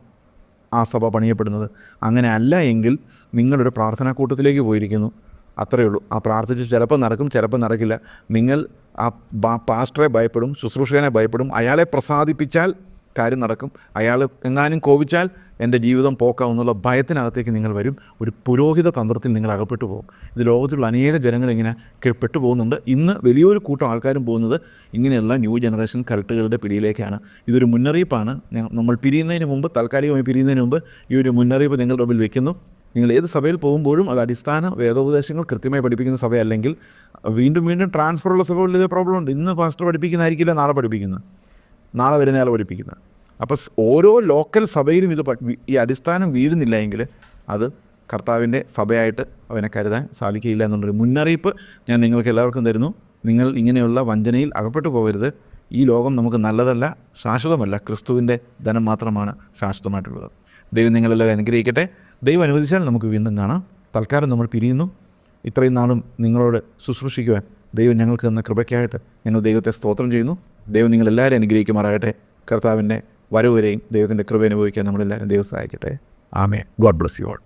ആ സഭ പണിയപ്പെടുന്നത്? അങ്ങനെ അല്ല എങ്കിൽ നിങ്ങളൊരു പ്രാർത്ഥനാ കൂട്ടത്തിലേക്ക് പോയിരിക്കുന്നു. അത്രയേ ഉള്ളൂ. ആ പ്രാർത്ഥിച്ച് ചിലപ്പോൾ നടക്കും ചിലപ്പോൾ നടക്കില്ല. നിങ്ങൾ ആ പാസ്റ്ററെ ഭയപ്പെടും ശുശ്രൂഷകനെ ഭയപ്പെടും. അയാളെ പ്രസാദിപ്പിച്ചാൽ കാര്യം നടക്കും. അയാൾ എങ്ങാനും കോപിച്ചാൽ എന്റെ ജീവിതം പോക്കാം എന്നുള്ള ഭയത്തിനകത്തേക്ക് നിങ്ങൾ വരും. ഒരു പുരോഹിത തന്ത്രത്തിൽ നിങ്ങൾ അകപ്പെട്ടു പോകും. ഇത് ലോകത്തിലുള്ള അനേക ജനങ്ങൾ ഇങ്ങനെ പെട്ടു പോകുന്നുണ്ട്. ഇന്ന് വലിയൊരു കൂട്ടം ആൾക്കാരും പോകുന്നത് ഇങ്ങനെയുള്ള ന്യൂ ജനറേഷൻ കറക്റ്റുകളുടെ പിടിയിലേക്കാണ്. ഇതൊരു മുന്നറിയിപ്പാണ്. നമ്മൾ പിരിയുന്നതിന് മുമ്പ് താൽക്കാലികമായി പിരിയുന്നതിന് മുമ്പ് ഈ ഒരു മുന്നറിയിപ്പ് നിങ്ങളുടെ മുമ്പിൽ വെക്കുന്നു. നിങ്ങൾ ഏത് സഭയിൽ പോകുമ്പോഴും അത് അടിസ്ഥാന വേദോപദേശങ്ങൾ കൃത്യമായി പഠിപ്പിക്കുന്ന സഭയല്ലെങ്കിൽ വീണ്ടും വീണ്ടും ട്രാൻസ്ഫറുള്ള സഭകളിൽ ഇതേ പ്രോബ്ലം ഉണ്ട്. ഇന്ന് ഫാസ്റ്റർ പഠിപ്പിക്കുന്നതായിരിക്കില്ല നാളെ പഠിപ്പിക്കുന്നത് നാളെ വരുന്നയാൾ പഠിപ്പിക്കുന്നത് അപ്പോൾ ഓരോ ലോക്കൽ സഭയിലും ഇത് ഈ അടിസ്ഥാനം വീഴുന്നില്ല എങ്കിൽ അത് കർത്താവിന്റെ സഭയായിട്ട് അവനെ കരുതാൻ സാധിക്കില്ല എന്നുള്ളൊരു മുന്നറിയിപ്പ് ഞാൻ നിങ്ങൾക്ക് എല്ലാവർക്കും തരുന്നു. നിങ്ങൾ ഇങ്ങനെയുള്ള വഞ്ചനയിൽ അകപ്പെട്ടു പോകരുത്. ഈ ലോകം നമുക്ക് നല്ലതല്ല ശാശ്വതമല്ല. ക്രിസ്തുവിന്റെ ധനം മാത്രമാണ് ശാശ്വതമായിട്ടുള്ളത്. ദൈവം നിങ്ങളെല്ലാം അനുഗ്രഹിക്കട്ടെ. ദൈവം അനുവദിച്ചാൽ നമുക്ക് വീണ്ടും കാണാം. തൽക്കാലം നമ്മൾ പിരിയുന്നു. ഇത്രയും നാളും നിങ്ങളോട് ശുശ്രൂഷിക്കുവാൻ ദൈവം ഞങ്ങൾക്ക് തന്ന കൃപയ്ക്കായിട്ട് ഞങ്ങൾ ദൈവത്തെ സ്തോത്രം ചെയ്യുന്നു. ദൈവം നിങ്ങളെല്ലാവരും അനുഗ്രഹിക്കുമാറാകട്ടെ. കർത്താവിന്റെ വരവുവരെയും ദൈവത്തിന്റെ കൃപ അനുഭവിക്കാൻ നമ്മളെല്ലാവരും ദൈവം സഹായിക്കട്ടെ. ആമേ ഗോഡ് ബ്ലസ് യു ഓൾ.